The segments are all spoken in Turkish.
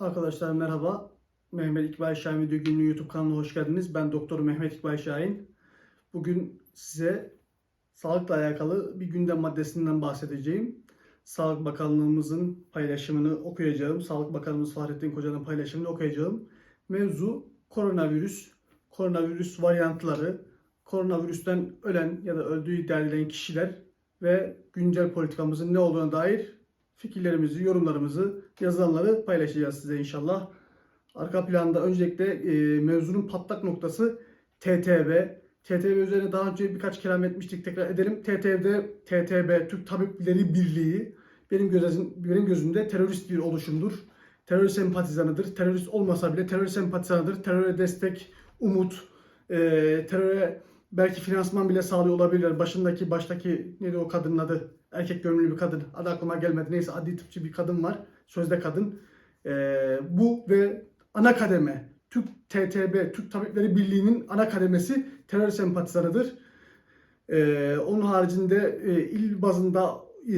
Arkadaşlar merhaba. Mehmet İkbal Şahin Video Günlüğü YouTube kanalına hoş geldiniz. Ben Doktor Mehmet İkbal Şahin. Bugün size sağlıkla alakalı bir gündem maddesinden bahsedeceğim. Sağlık Bakanlığımızın paylaşımını okuyacağım. Sağlık Bakanımız Fahrettin Koca'nın paylaşımını okuyacağım. Mevzu koronavirüs, koronavirüs varyantları, koronavirüsten ölen ya da öldüğü iddia edilen kişiler ve güncel politikamızın ne olduğuna dair fikirlerimizi, yorumlarımızı, yazılanları paylaşacağız size inşallah. Arka planda öncelikle e, mevzunun patlak noktası TTB. TTB üzerine daha önce birkaç kelam etmiştik. Tekrar edelim. TTB'de TTB Türk Tabipleri Birliği benim gözüm, benim gözümde terörist bir oluşumdur. Terör sempatizanıdır. Terörist olmasa bile terör sempatizanıdır. Teröre destek, umut, e, teröre belki finansman bile sağlıyor olabilirler. Başındaki, baştaki neydi o kadının adı? Erkek görünümlü bir kadın. Adı aklıma gelmedi. Neyse adli tıpçı bir kadın var. Sözde kadın. E, bu ve ana kademe Türk TTB, Türk Tabipleri Birliği'nin ana kademesi terör sempatizanıdır. Ee, onun haricinde e, il bazında e,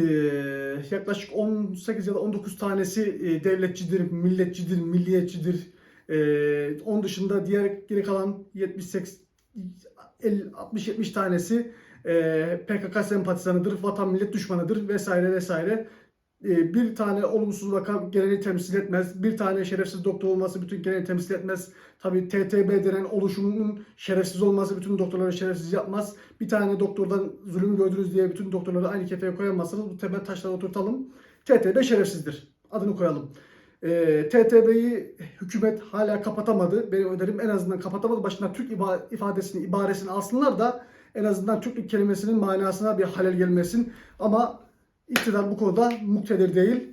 yaklaşık 18 ya da 19 tanesi e, devletçidir, milletçidir, milliyetçidir. E, onun dışında diğer geri kalan 78 60-70 tanesi e, PKK sempatizanıdır, vatan millet düşmanıdır vesaire vesaire. E, bir tane olumsuz vaka geneli temsil etmez. Bir tane şerefsiz doktor olması bütün geneli temsil etmez. Tabi TTB denen oluşumun şerefsiz olması bütün doktorları şerefsiz yapmaz. Bir tane doktordan zulüm gördünüz diye bütün doktorları aynı kefeye koyamazsınız. Bu temel taşları oturtalım. TTB şerefsizdir. Adını koyalım. E, TTB'yi hükümet hala kapatamadı. Benim önerim en azından kapatamadı. Başına Türk ifadesini, ibaresini alsınlar da en azından Türklük kelimesinin manasına bir halel gelmesin. Ama iktidar bu konuda muktedir değil.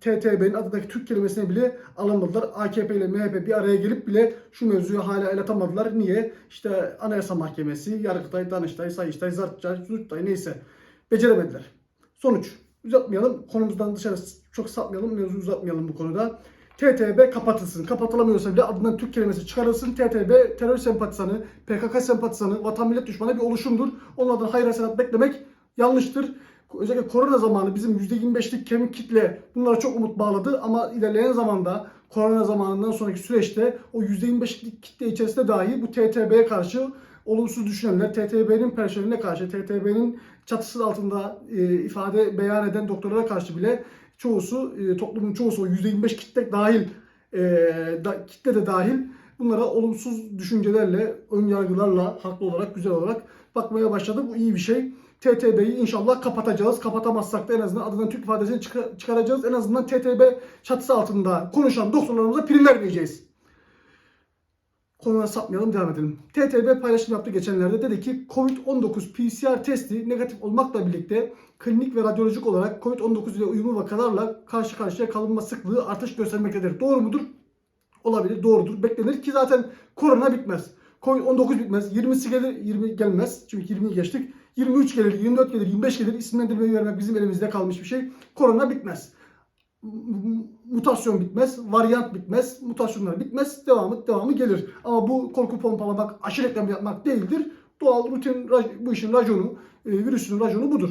TTB'nin adındaki Türk kelimesine bile alamadılar. AKP ile MHP bir araya gelip bile şu mevzuyu hala el atamadılar. Niye? İşte Anayasa Mahkemesi, Yargıtay, Danıştay, Sayıştay, Zartçay, Zurtay neyse. Beceremediler. Sonuç. Uzatmayalım. Konumuzdan dışarı çok sapmayalım. Mevzu uzatmayalım bu konuda. TTB kapatılsın. Kapatılamıyorsa bile adından Türk kelimesi çıkarılsın. TTB terör sempatizanı, PKK sempatizanı, vatan millet düşmanı bir oluşumdur. Onlardan hayır hasenat beklemek yanlıştır. Özellikle korona zamanı bizim %25'lik kemik kitle bunlara çok umut bağladı ama ilerleyen zamanda korona zamanından sonraki süreçte o %25'lik kitle içerisinde dahi bu TTB'ye karşı olumsuz düşünenler, TTB'nin personeline karşı, TTB'nin çatısı altında e, ifade beyan eden doktorlara karşı bile çoğusu, e, toplumun çoğusu o %25 kitle dahil, e, da, kitle de dahil bunlara olumsuz düşüncelerle, ön yargılarla, haklı olarak, güzel olarak bakmaya başladı. Bu iyi bir şey. TTB'yi inşallah kapatacağız. Kapatamazsak da en azından adından Türk ifadesini çıkar- çıkaracağız. En azından TTB çatısı altında konuşan doktorlarımıza prim vermeyeceğiz. Konuya sapmayalım devam edelim. TTB paylaşım yaptı geçenlerde. Dedi ki COVID-19 PCR testi negatif olmakla birlikte klinik ve radyolojik olarak COVID-19 ile uyumlu vakalarla karşı karşıya kalınma sıklığı artış göstermektedir. Doğru mudur? Olabilir, doğrudur. Beklenir ki zaten korona bitmez. Covid-19 bitmez. 20'si gelir, 20 gelmez. Çünkü 20'yi geçtik. 23 gelir, 24 gelir, 25 gelir. İsimlendirmeyi vermek bizim elimizde kalmış bir şey. Korona bitmez. Mutasyon bitmez, varyant bitmez, mutasyonlar bitmez, devamı devamı gelir. Ama bu korku pompalamak, aşırı reklam yapmak değildir. Doğal rutin bu işin raconu, e, virüsün raconu budur.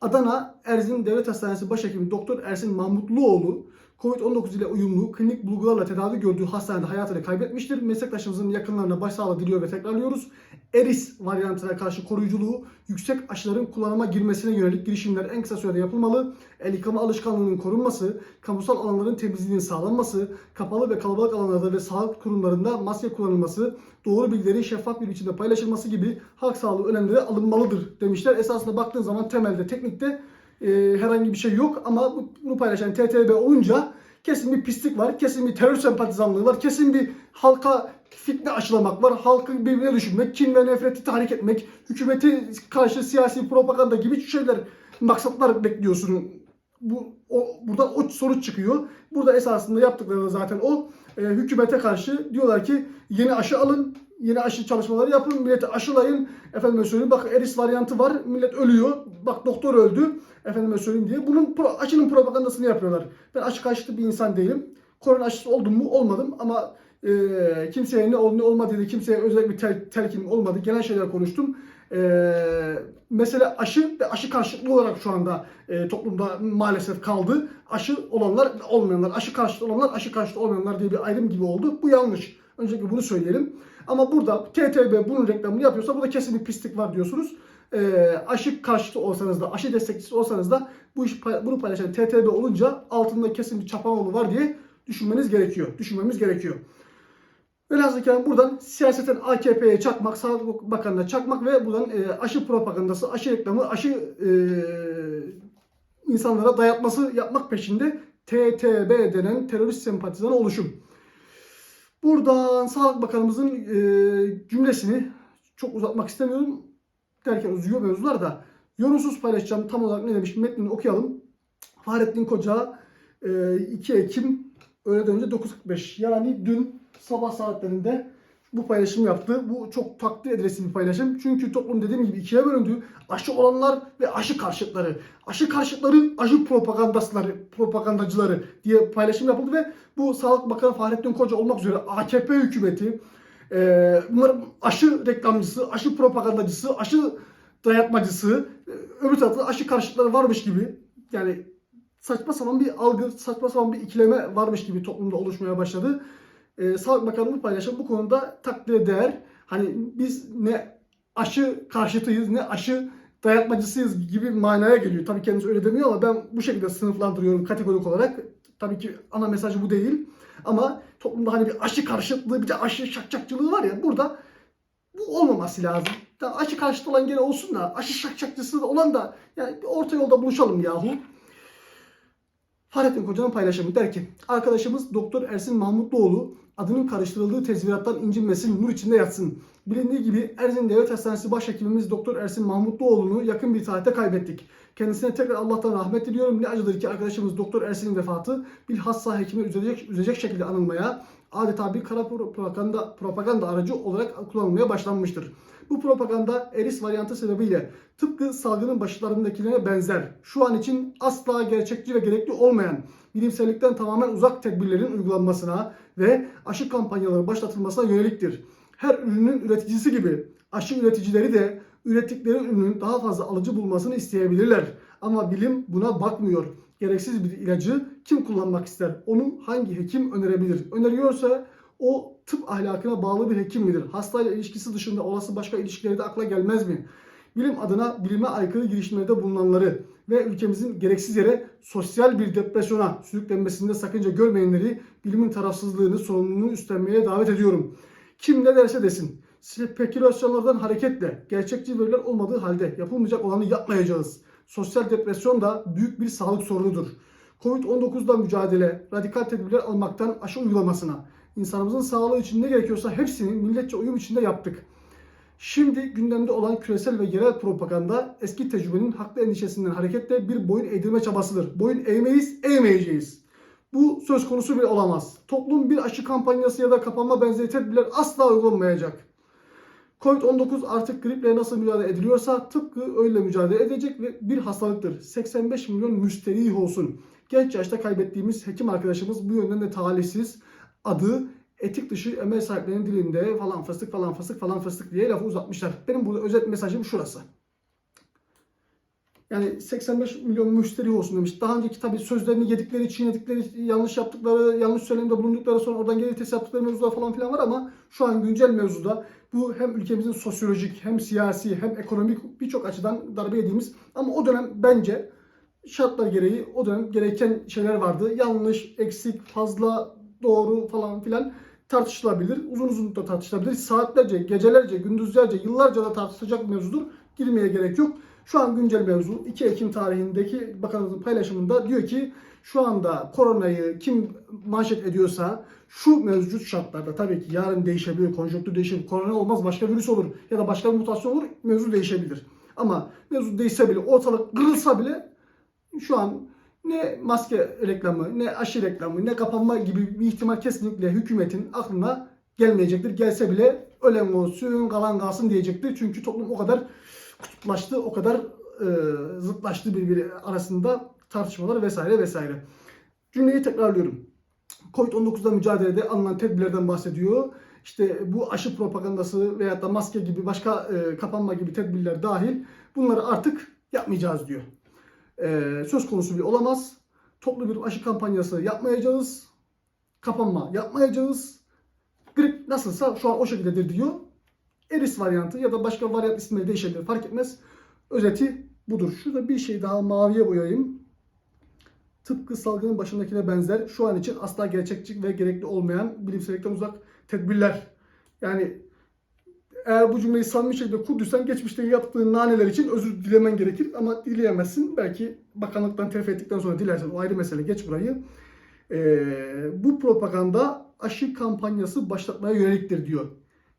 Adana Erzin Devlet Hastanesi Başhekimi Doktor Ersin Mahmutluoğlu COVID-19 ile uyumlu klinik bulgularla tedavi gördüğü hastanede hayatını kaybetmiştir. Meslektaşımızın yakınlarına başsağlığı diliyor ve tekrarlıyoruz. Eris varyantına karşı koruyuculuğu yüksek aşıların kullanıma girmesine yönelik girişimler en kısa sürede yapılmalı. El yıkama alışkanlığının korunması, kamusal alanların temizliğinin sağlanması, kapalı ve kalabalık alanlarda ve sağlık kurumlarında maske kullanılması, doğru bilgilerin şeffaf bir biçimde paylaşılması gibi halk sağlığı önlemleri alınmalıdır demişler. Esasında baktığın zaman temelde, teknikte e, herhangi bir şey yok ama bu- bunu paylaşan TTB olunca kesin bir pislik var, kesin bir terör sempatizanlığı var, kesin bir halka fitne aşılamak var, halkı birbirine düşürmek, kin ve nefreti tahrik etmek, hükümeti karşı siyasi propaganda gibi şeyler, maksatlar bekliyorsun. Bu o, buradan o sonuç çıkıyor. Burada esasında yaptıkları zaten o. E, hükümete karşı diyorlar ki yeni aşı alın, yeni aşı çalışmaları yapın, milleti aşılayın. Efendime söyleyeyim bak eris varyantı var, millet ölüyor. Bak doktor öldü. Efendime söyleyeyim diye. Bunun pro- aşının propagandasını yapıyorlar. Ben aşı karşıtı bir insan değilim. Korona aşısı oldum mu? Olmadım ama e, kimseye ne oldu ne olmadı diye kimseye özel bir tel, telkin olmadı. Genel şeyler konuştum. Ee, mesela aşı ve aşı karşıtlığı olarak şu anda e, toplumda maalesef kaldı. Aşı olanlar olmayanlar, aşı karşıtı olanlar, aşı karşıtı olmayanlar diye bir ayrım gibi oldu. Bu yanlış. Öncelikle bunu söyleyelim. Ama burada TTB bunun reklamını yapıyorsa burada kesin bir pislik var diyorsunuz. Ee, aşı karşıtı olsanız da, aşı destekçisi olsanız da bu iş bunu paylaşan TTB olunca altında kesin bir çapanoğlu var diye düşünmeniz gerekiyor. Düşünmemiz gerekiyor. Velhasıl kelam buradan siyaseten AKP'ye çakmak, Sağlık Bakanı'na çakmak ve buradan e, aşı propagandası, aşı reklamı, aşı e, insanlara dayatması yapmak peşinde TTB denen terörist sempatizan oluşum. Buradan Sağlık Bakanımızın e, cümlesini çok uzatmak istemiyorum derken uzuyor mevzular da yorumsuz paylaşacağım. Tam olarak ne demiş metnini okuyalım. Fahrettin Koca e, 2 Ekim öğleden önce 9.45 yani dün sabah saatlerinde bu paylaşım yaptı. Bu çok takdir edilesi bir paylaşım. Çünkü toplum dediğim gibi ikiye bölündü. Aşı olanlar ve aşı karşıtları. Aşı karşıtları, aşı propagandasları, propagandacıları diye paylaşım yapıldı ve bu Sağlık Bakanı Fahrettin Koca olmak üzere AKP hükümeti e, aşı reklamcısı, aşı propagandacısı, aşı dayatmacısı, e, öbür tarafta aşı karşıtları varmış gibi yani saçma sapan bir algı, saçma sapan bir ikileme varmış gibi toplumda oluşmaya başladı. Ee, Sağlık Bakanlığı paylaşım bu konuda takdire değer. Hani biz ne aşı karşıtıyız ne aşı dayatmacısıyız gibi manaya geliyor. Tabii kendisi öyle demiyor ama ben bu şekilde sınıflandırıyorum kategorik olarak. Tabii ki ana mesajı bu değil. Ama toplumda hani bir aşı karşıtlığı bir de aşı şakçakçılığı var ya burada bu olmaması lazım. Ya aşı karşıtı olan gene olsun da aşı şakçakçısı olan da yani orta yolda buluşalım yahu. Fahrettin Koca'nın paylaşımı der ki arkadaşımız Doktor Ersin Mahmutluoğlu adının karıştırıldığı tezvirattan incinmesin, nur içinde yatsın. Bilindiği gibi Erzin Devlet Hastanesi Başhekimimiz Doktor Ersin Mahmutluoğlu'nu yakın bir tarihte kaybettik. Kendisine tekrar Allah'tan rahmet diliyorum. Ne acıdır ki arkadaşımız Doktor Ersin'in vefatı bilhassa hekimi üzecek, üzecek şekilde anılmaya, adeta bir kara propaganda, propaganda aracı olarak kullanılmaya başlanmıştır. Bu propaganda eris varyantı sebebiyle tıpkı salgının başlarındakilerine benzer, şu an için asla gerçekçi ve gerekli olmayan, bilimsellikten tamamen uzak tedbirlerin uygulanmasına ve aşı kampanyaları başlatılmasına yöneliktir. Her ürünün üreticisi gibi aşı üreticileri de ürettikleri ürünün daha fazla alıcı bulmasını isteyebilirler. Ama bilim buna bakmıyor. Gereksiz bir ilacı kim kullanmak ister? Onu hangi hekim önerebilir? Öneriyorsa o tıp ahlakına bağlı bir hekim midir? Hastayla ilişkisi dışında olası başka ilişkileri de akla gelmez mi? Bilim adına bilime aykırı girişimlerde bulunanları ve ülkemizin gereksiz yere sosyal bir depresyona sürüklenmesinde sakınca görmeyenleri bilimin tarafsızlığını, sorumluluğunu üstlenmeye davet ediyorum. Kim ne derse desin. Spekülasyonlardan hareketle gerçekçi veriler olmadığı halde yapılmayacak olanı yapmayacağız. Sosyal depresyon da büyük bir sağlık sorunudur. Covid-19'da mücadele, radikal tedbirler almaktan aşı uygulamasına, insanımızın sağlığı için ne gerekiyorsa hepsini milletçe uyum içinde yaptık. Şimdi gündemde olan küresel ve yerel propaganda eski tecrübenin haklı endişesinden hareketle bir boyun eğdirme çabasıdır. Boyun eğmeyiz, eğmeyeceğiz. Bu söz konusu bile olamaz. Toplum bir aşı kampanyası ya da kapanma benzeri tedbirler asla uygulanmayacak. Covid-19 artık griple nasıl mücadele ediliyorsa tıpkı öyle mücadele edecek ve bir hastalıktır. 85 milyon müsterih olsun. Genç yaşta kaybettiğimiz hekim arkadaşımız bu yönden de talihsiz. Adı etik dışı emel sahiplerinin dilinde falan fıstık falan fıstık falan fıstık diye lafı uzatmışlar. Benim burada özet mesajım şurası. Yani 85 milyon müşteri olsun demiş. Daha önceki tabii sözlerini yedikleri, çiğnedikleri, yanlış yaptıkları, yanlış söylemde bulundukları sonra oradan geri test yaptıkları mevzular falan filan var ama şu an güncel mevzuda bu hem ülkemizin sosyolojik hem siyasi hem ekonomik birçok açıdan darbe yediğimiz ama o dönem bence şartlar gereği o dönem gereken şeyler vardı. Yanlış, eksik, fazla, doğru falan filan tartışılabilir. Uzun uzun da tartışılabilir. Saatlerce, gecelerce, gündüzlerce, yıllarca da tartışılacak mevzudur. Girmeye gerek yok. Şu an güncel mevzu 2 Ekim tarihindeki bakanlığın paylaşımında diyor ki şu anda koronayı kim manşet ediyorsa şu mevcut şartlarda tabii ki yarın değişebilir, konjonktür değişebilir. Korona olmaz başka virüs olur ya da başka bir mutasyon olur mevzu değişebilir. Ama mevzu değişse bile ortalık kırılsa bile şu an ne maske reklamı, ne aşı reklamı, ne kapanma gibi bir ihtimal kesinlikle hükümetin aklına gelmeyecektir. Gelse bile ölen olsun, kalan kalsın diyecektir. Çünkü toplum o kadar kutuplaştı, o kadar e, zıtlaştı birbiri arasında tartışmalar vesaire vesaire. Cümleyi tekrarlıyorum. Covid-19'da mücadelede alınan tedbirlerden bahsediyor. işte bu aşı propagandası veyahut da maske gibi başka e, kapanma gibi tedbirler dahil bunları artık yapmayacağız diyor. E, söz konusu bir olamaz. Toplu bir aşı kampanyası yapmayacağız. Kapanma yapmayacağız. Grip nasılsa şu an o şekildedir diyor. Eris varyantı ya da başka varyant isimleri değişebilir fark etmez. Özeti budur. Şurada bir şey daha maviye boyayayım. Tıpkı salgının başındakine benzer şu an için asla gerçekçi ve gerekli olmayan bilimsellikten uzak tedbirler. Yani eğer bu cümleyi samimi şekilde kurduysan geçmişte yaptığın naneler için özür dilemen gerekir ama dileyemezsin. Belki bakanlıktan terfi ettikten sonra dilersen o ayrı mesele geç burayı. Ee, bu propaganda aşı kampanyası başlatmaya yöneliktir diyor.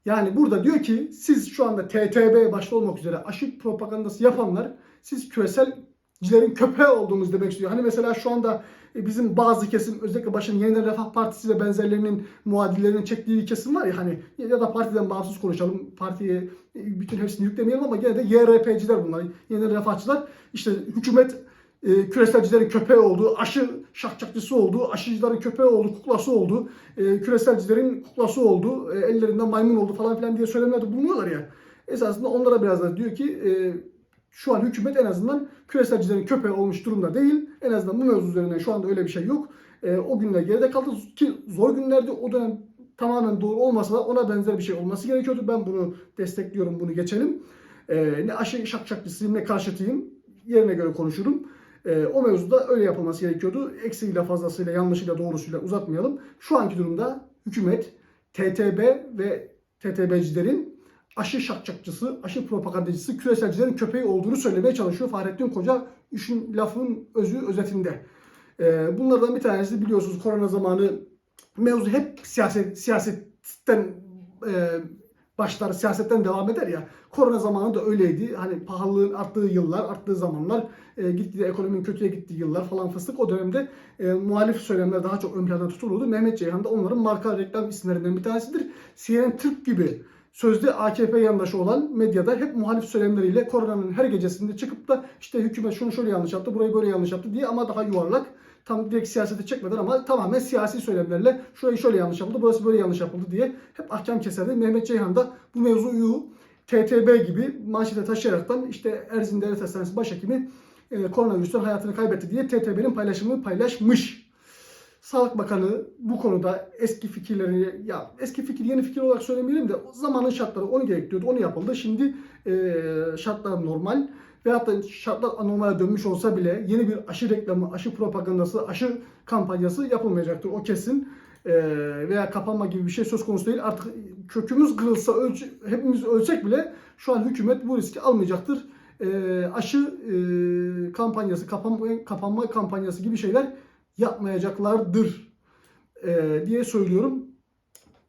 Yani burada diyor ki siz şu anda TTB başta olmak üzere aşı propagandası yapanlar siz küreselcilerin köpeği olduğunuz demek istiyor. Hani mesela şu anda e, bizim bazı kesim özellikle başın Yeniden Refah Partisi ve benzerlerinin muadillerinin çektiği kesim var ya hani ya da partiden bağımsız konuşalım. Partiye e, bütün hepsini yüklemeyelim ama gene de YRP'ciler bunlar. Yeniden Refahçılar işte hükümet e, küreselcilerin köpeği olduğu, aşı şakçakçısı olduğu, aşıcıların köpeği olduğu, kuklası olduğu, e, küreselcilerin kuklası olduğu, e, ellerinden maymun oldu falan filan diye söylemlerde bulunuyorlar ya. Esasında onlara biraz da diyor ki e, şu an hükümet en azından küreselcilerin köpeği olmuş durumda değil. En azından bu mevzu üzerinden şu anda öyle bir şey yok. E, o günler geride kaldı ki zor günlerdi. O dönem tamamen doğru olmasa da ona benzer bir şey olması gerekiyordu. Ben bunu destekliyorum, bunu geçelim. E, ne aşı şakçakçısıyım ne karşıtıyım. Yerine göre konuşurum. E, o mevzuda öyle yapılması gerekiyordu. Eksiğiyle, fazlasıyla, yanlışıyla, doğrusuyla uzatmayalım. Şu anki durumda hükümet, TTB ve TTB'cilerin aşı şakçakçısı, aşı propagandacısı, küreselcilerin köpeği olduğunu söylemeye çalışıyor Fahrettin Koca işin lafın özü özetinde. E, bunlardan bir tanesi biliyorsunuz korona zamanı mevzu hep siyaset siyasetten e, başlar, siyasetten devam eder ya. Korona zamanı da öyleydi. Hani pahalılığın arttığı yıllar, arttığı zamanlar, e, gitgide ekonominin kötüye gittiği yıllar falan fıstık. O dönemde e, muhalif söylemler daha çok ön planda tutulurdu. Mehmet Ceyhan da onların marka reklam isimlerinden bir tanesidir. CNN Türk gibi sözde AKP yandaşı olan medyada hep muhalif söylemleriyle koronanın her gecesinde çıkıp da işte hükümet şunu şöyle yanlış yaptı, burayı böyle yanlış yaptı diye ama daha yuvarlak tam direkt siyasete çekmeden ama tamamen siyasi söylemlerle şurayı şöyle yanlış yapıldı, burası böyle yanlış yapıldı diye hep ahkam keserdi. Mehmet Ceyhan da bu mevzuyu TTB gibi manşete taşıyaraktan işte Erzin Devlet Hastanesi Başhekimi e, koronavirüsten hayatını kaybetti diye TTB'nin paylaşımını paylaşmış. Sağlık Bakanı bu konuda eski fikirlerini ya eski fikir yeni fikir olarak söylemeyelim de zamanın şartları onu gerektiriyordu. Onu yapıldı. Şimdi e, şartlar normal veyahut da şartlar anormale dönmüş olsa bile yeni bir aşı reklamı, aşı propagandası, aşı kampanyası yapılmayacaktır. O kesin. E, veya kapanma gibi bir şey söz konusu değil. Artık kökümüz kırılsa ölç, hepimiz ölsek bile şu an hükümet bu riski almayacaktır. E, aşı e, kampanyası, kapanma, kapanma kampanyası gibi şeyler yapmayacaklardır e, diye söylüyorum.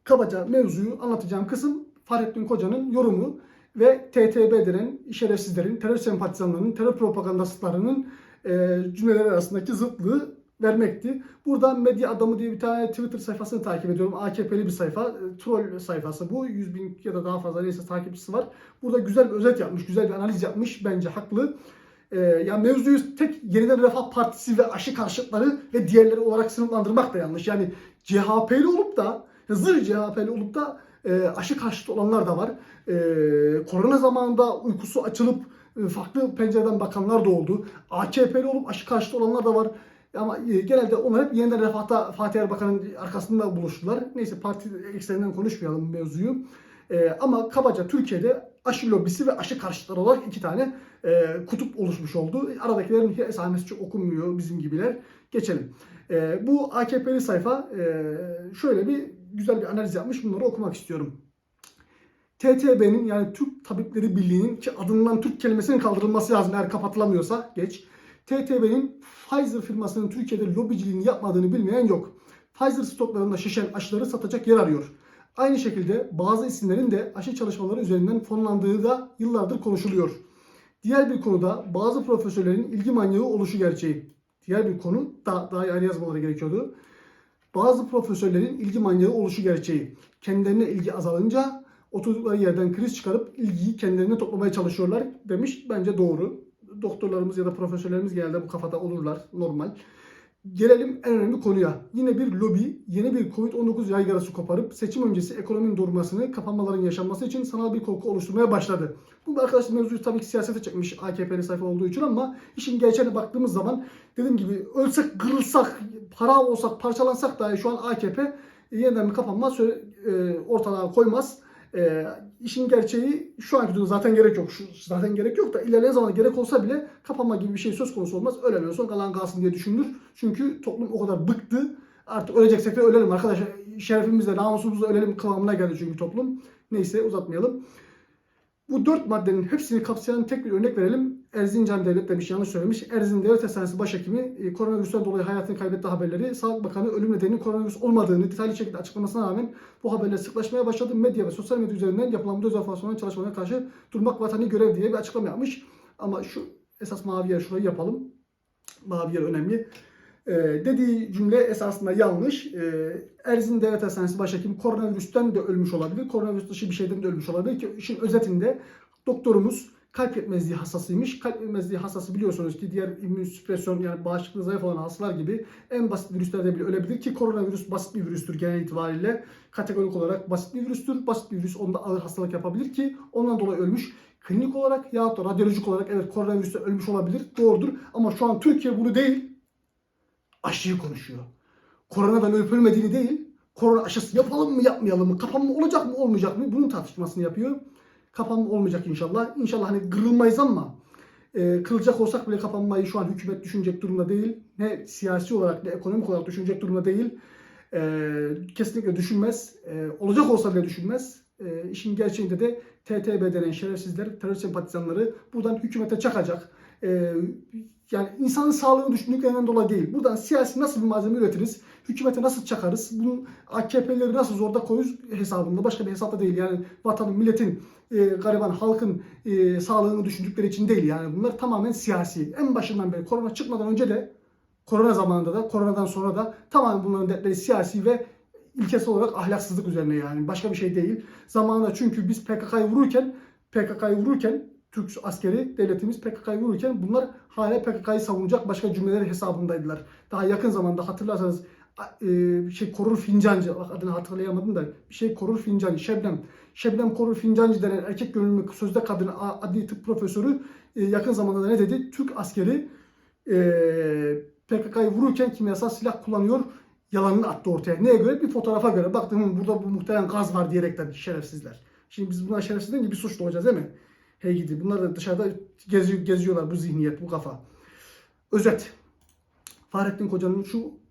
Kabaca mevzuyu anlatacağım kısım Fahrettin Koca'nın yorumu ve TTB denen şerefsizlerin, terör sempatizanlarının, terör propagandastlarının e, cümleler arasındaki zıtlığı vermekti. Buradan Medya Adamı diye bir tane Twitter sayfasını takip ediyorum. AKP'li bir sayfa. e, Troll sayfası bu. 100 bin ya da daha fazla neyse takipçisi var. Burada güzel bir özet yapmış. Güzel bir analiz yapmış. Bence haklı. Ee, yani mevzuyu tek yeniden Refah Partisi ve aşı karşıtları ve diğerleri olarak sınıflandırmak da yanlış. Yani CHP'li olup da zır CHP'li olup da e, aşı karşıtı olanlar da var. E, korona zamanında uykusu açılıp e, farklı pencereden bakanlar da oldu. AKP'li olup aşı karşıtı olanlar da var. Ama e, genelde onlar hep yeniden Refah'ta Fatih Erbakan'ın arkasında buluştular. Neyse parti ekseninden konuşmayalım mevzuyu. E, ama kabaca Türkiye'de aşı lobisi ve aşı karşıtları olarak iki tane e, kutup oluşmuş oldu. Aradakilerin esamesi çok okunmuyor bizim gibiler. Geçelim. E, bu AKP'li sayfa e, şöyle bir güzel bir analiz yapmış. Bunları okumak istiyorum. TTB'nin yani Türk Tabipleri Birliği'nin ki adından Türk kelimesinin kaldırılması lazım eğer kapatılamıyorsa geç. TTB'nin Pfizer firmasının Türkiye'de lobiciliğini yapmadığını bilmeyen yok. Pfizer stoklarında şişen aşıları satacak yer arıyor. Aynı şekilde bazı isimlerin de aşı çalışmaları üzerinden fonlandığı da yıllardır konuşuluyor. Diğer bir konuda bazı profesörlerin ilgi manyağı oluşu gerçeği. Diğer bir konu da daha ayrı yazmaları gerekiyordu. Bazı profesörlerin ilgi manyağı oluşu gerçeği. Kendilerine ilgi azalınca oturdukları yerden kriz çıkarıp ilgiyi kendilerine toplamaya çalışıyorlar demiş. Bence doğru. Doktorlarımız ya da profesörlerimiz genelde bu kafada olurlar. Normal. Gelelim en önemli konuya. Yine bir lobi, yeni bir Covid-19 yaygarası koparıp seçim öncesi ekonominin durmasını, kapanmaların yaşanması için sanal bir korku oluşturmaya başladı. Bu arkadaşlar mevzuyu tabii ki siyasete çekmiş AKP'li sayfa olduğu için ama işin gerçeğine baktığımız zaman dediğim gibi ölsek, kırılsak, para olsak, parçalansak dahi şu an AKP yeniden bir kapanma e, ortalığa koymaz. E, işin gerçeği şu anki durumda zaten gerek yok. Şu, zaten gerek yok da ilerleyen zamanda gerek olsa bile kapanma gibi bir şey söz konusu olmaz. Ölen ölsün kalan kalsın diye düşünülür. Çünkü toplum o kadar bıktı. Artık öleceksek de ölelim arkadaşlar. Şerefimizle, namusumuzla ölelim kıvamına geldi çünkü toplum. Neyse uzatmayalım. Bu dört maddenin hepsini kapsayan tek bir örnek verelim. Erzincan Devlet demiş yanlış söylemiş. Erzincan Devlet Hastanesi Başhekimi e, koronavirüsten dolayı hayatını kaybetti haberleri. Sağlık Bakanı ölüm nedeninin koronavirüs olmadığını detaylı şekilde açıklamasına rağmen bu haberler sıklaşmaya başladı. Medya ve sosyal medya üzerinden yapılan bu dezenformasyon çalışmalarına karşı durmak vatani görev diye bir açıklama yapmış. Ama şu esas mavi yer şurayı yapalım. Mavi yer önemli. Ee, dediği cümle esasında yanlış. Ee, Erzin Devlet Hastanesi Başhekimi koronavirüsten de ölmüş olabilir. Koronavirüs dışı bir şeyden de ölmüş olabilir ki işin özetinde doktorumuz kalp yetmezliği hastasıymış. Kalp yetmezliği hastası biliyorsunuz ki diğer immünsüpresyon yani bağışıklığı zayıf olan hastalar gibi en basit virüslerde bile ölebilir ki koronavirüs basit bir virüstür genel itibariyle. Kategorik olarak basit bir virüstür. Basit bir virüs onda ağır hastalık yapabilir ki ondan dolayı ölmüş. Klinik olarak ya da radyolojik olarak evet koronavirüste ölmüş olabilir. Doğrudur. Ama şu an Türkiye bunu değil aşıyı konuşuyor. Koronadan ölüp ölmediğini değil, korona aşısı yapalım mı yapmayalım mı, kapanma olacak mı olmayacak mı bunun tartışmasını yapıyor. Kapanma olmayacak inşallah. İnşallah hani kırılmayız ama e, kırılacak olsak bile kapanmayı şu an hükümet düşünecek durumda değil. Ne siyasi olarak ne ekonomik olarak düşünecek durumda değil. E, kesinlikle düşünmez. E, olacak olsa bile düşünmez. E, işin gerçeğinde de TTB denen şerefsizler, terör sempatizanları buradan hükümete çakacak. E, yani insanın sağlığını düşündüklerinden dolayı değil. Buradan siyasi nasıl bir malzeme üretiriz? Hükümete nasıl çakarız? Bunu AKP'leri nasıl zorda koyuz hesabında. Başka bir hesapta değil. Yani vatanın, milletin, e, gariban halkın e, sağlığını düşündükleri için değil. Yani bunlar tamamen siyasi. En başından beri korona çıkmadan önce de korona zamanında da koronadan sonra da tamamen bunların dertleri siyasi ve ilkesel olarak ahlaksızlık üzerine yani. Başka bir şey değil. Zamanında çünkü biz PKK'yı vururken PKK'yı vururken Türk askeri devletimiz PKK'yı vururken bunlar hala PKK'yı savunacak başka cümleler hesabındaydılar. Daha yakın zamanda hatırlarsanız e, şey Korur Fincancı bak adını hatırlayamadım da bir şey Korur Fincancı Şebnem Şebnem Korur Fincancı denen erkek gönüllü sözde kadın adli tıp profesörü e, yakın zamanda da ne dedi? Türk askeri e, PKK'yı vururken kimyasal silah kullanıyor yalanını attı ortaya. Neye göre? Bir fotoğrafa göre. Baktım burada bu muhtemelen gaz var diyerekten şerefsizler. Şimdi biz buna şerefsiz deyince bir suçlu olacağız değil mi? Hey gidi. Bunlar da dışarıda geziyor, geziyorlar bu zihniyet, bu kafa. Özet. Fahrettin Koca'nın şu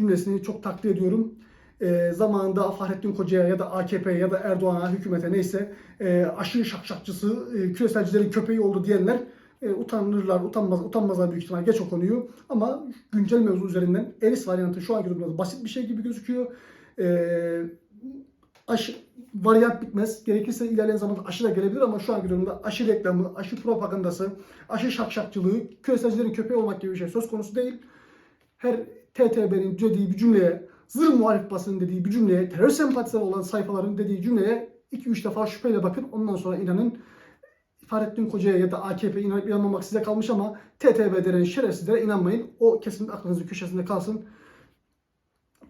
cümlesini çok takdir ediyorum. E, zamanında Fahrettin Koca'ya ya da AKP ya da Erdoğan'a, hükümete neyse e, aşı şakşakçısı, e, küreselcilerin köpeği oldu diyenler e, utanırlar, utanmaz, utanmazlar büyük ihtimal geç o konuyu. Ama güncel mevzu üzerinden Eris varyantı şu anki durumda basit bir şey gibi gözüküyor. E, aşı, varyant bitmez. Gerekirse ilerleyen zamanda aşı da gelebilir ama şu anki durumda aşı reklamı, aşı propagandası, aşı şakşakçılığı, küreselcilerin köpeği olmak gibi bir şey söz konusu değil. Her TTB'nin dediği bir cümleye, zır muhalif basının dediği bir cümleye, terör sempatizanı olan sayfaların dediği cümleye 2-3 defa şüpheyle bakın. Ondan sonra inanın. Fahrettin Koca'ya ya da AKP'ye inanıp inanmamak size kalmış ama TTB denen şerefsizlere inanmayın. O kesin aklınızın köşesinde kalsın.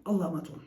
Allah'a emanet olun.